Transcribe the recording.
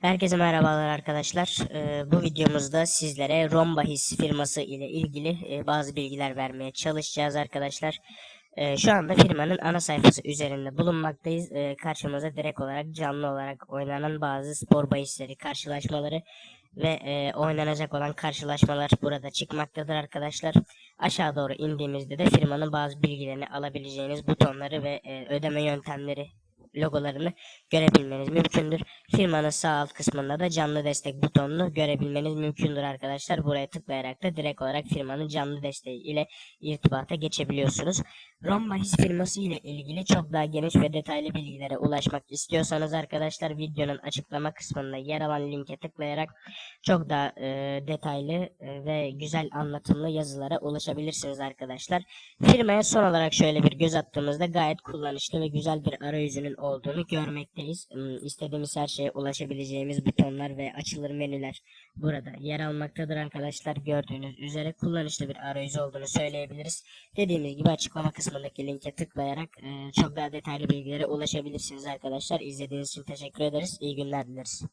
Herkese merhabalar arkadaşlar. Ee, bu videomuzda sizlere Rombahis firması ile ilgili e, bazı bilgiler vermeye çalışacağız arkadaşlar. Ee, şu anda firmanın ana sayfası üzerinde bulunmaktayız. Ee, karşımıza direkt olarak canlı olarak oynanan bazı spor bahisleri, karşılaşmaları ve e, oynanacak olan karşılaşmalar burada çıkmaktadır arkadaşlar. Aşağı doğru indiğimizde de firmanın bazı bilgilerini alabileceğiniz butonları ve e, ödeme yöntemleri logolarını görebilmeniz mümkündür. Firmanın sağ alt kısmında da canlı destek butonunu görebilmeniz mümkündür arkadaşlar. Buraya tıklayarak da direkt olarak firmanın canlı desteği ile irtibata geçebiliyorsunuz. Rombahis firması ile ilgili çok daha geniş ve detaylı bilgilere ulaşmak istiyorsanız arkadaşlar videonun açıklama kısmında yer alan linke tıklayarak çok daha e, detaylı e, ve güzel anlatımlı yazılara ulaşabilirsiniz arkadaşlar. Firmaya son olarak şöyle bir göz attığımızda gayet kullanışlı ve güzel bir arayüzünün olduğunu görmekteyiz. Hmm, İstediğimiz her şeye ulaşabileceğimiz butonlar ve açılır menüler burada yer almaktadır arkadaşlar. Gördüğünüz üzere kullanışlı bir arayüz olduğunu söyleyebiliriz. Dediğimiz gibi açıklama kısmındaki linke tıklayarak e, çok daha detaylı bilgilere ulaşabilirsiniz arkadaşlar. İzlediğiniz için teşekkür ederiz. İyi günler dileriz.